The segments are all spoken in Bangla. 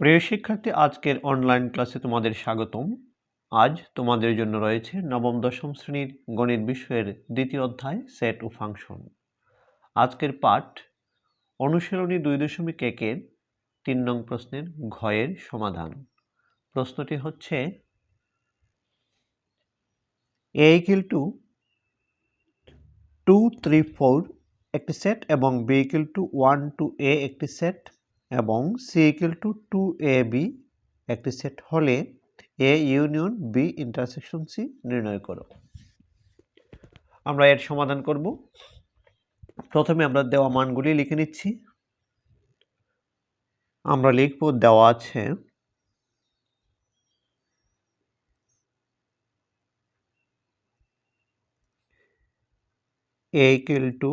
প্রিয় শিক্ষার্থী, আজকের অনলাইন ক্লাসে তোমাদের স্বাগতম। আজ তোমাদের জন্য রয়েছে নবম, দশম শ্রেণির গণিত বিষয়ের দ্বিতীয় অধ্যায় সেট ও ফাংশন আজকের পাঠ, অনুশীলনী দুই দশমিক একের তিন নং প্রশ্নের ঘয়ের সমাধান। প্রশ্নটি হচ্ছে A equal to two three four একটি সেট এবং B equal to one two এ একটি সেট এবং C equal to two A B একটি সেট হলে A union B intersection C নির্ণয় করো। আমরা এর সমাধান করব। প্রথমে আমরা দেওয়া মানগুলি লিখে নিচ্ছি। আমরা লিখব দেওয়া আছে a equal to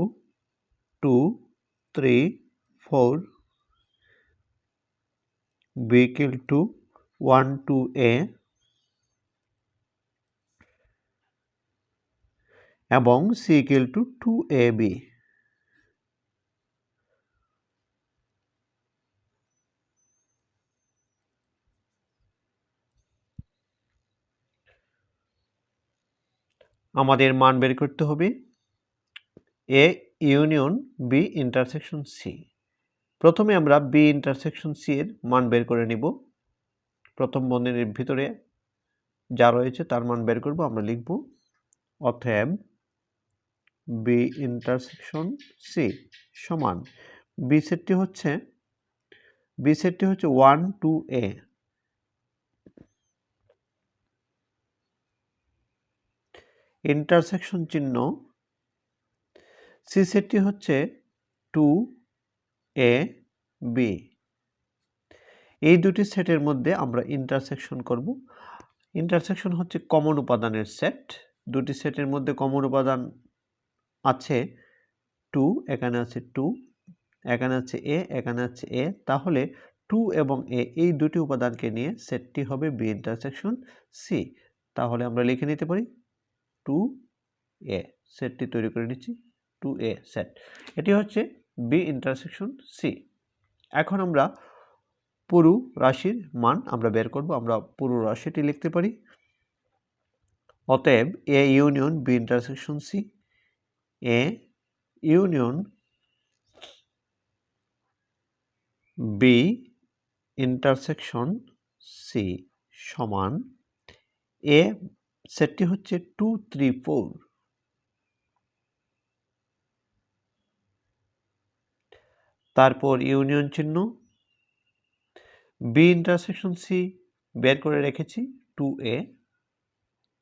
2, 3, 4, equal to 1 to a. এবং c equal to 2ab আমাদের মান বের করতে হবে A union B intersection C প্রথমে আমরা বি ইন্টারসেকশন সি এর মান বের করে নিব। প্রথম বন্ধনীর ভিতরে যা রয়েছে তার মান বের করব, আমরা লিখব অতএব বি ইন্টারসেকশন সি সমান বি সেটটি হচ্ছে বি সেটটি হচ্ছে ওয়ান টু এ ইন্টারসেকশন চিহ্ন সি সেটটি হচ্ছে টু এ বি এই দুটি সেটের মধ্যে আমরা ইন্টারসেকশন করব। ইন্টারসেকশন হচ্ছে কমন উপাদানের সেট দুটি সেটের মধ্যে কমন উপাদান আছে টু এখানে আছে টু এখানে আছে এ এখানে আছে এ তাহলে টু এবং এ এই দুটি উপাদানকে নিয়ে সেটটি হবে বি ইন্টারসেকশন সি তাহলে আমরা লিখে নিতে পারি টু এ সেটটি তৈরি করে নিচ্ছি টু এ সেট এটি হচ্ছে বি ইন্টারসেকশন সি এখন আমরা পুরু রাশির মান আমরা বের করব, আমরা পুরো রাশিটি লিখতে পারি। অতএব A union B intersection C A union B intersection C সমান এ সেটটি হচ্ছে টু থ্রি ফোর তারপর ইউনিয়ন চিহ্ন, বি ইন্টারসেকশন সি বের করে রেখেছি, টু এ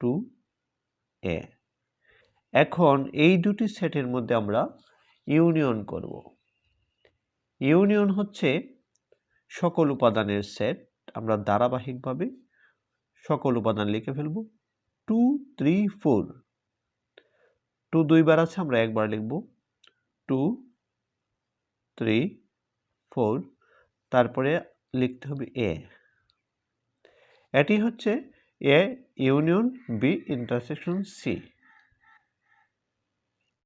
টু এ। এখন এই দুটি সেটের মধ্যে আমরা ইউনিয়ন করব। ইউনিয়ন হচ্ছে সকল উপাদানের সেট, আমরা ধারাবাহিকভাবে সকল উপাদান লিখে ফেলব। Two, three, four. টু দুইবার আছে, আমরা একবার লিখব। টু থ্রি ফোর তারপরে লিখতে হবে এ এটি হচ্ছে A union B intersection C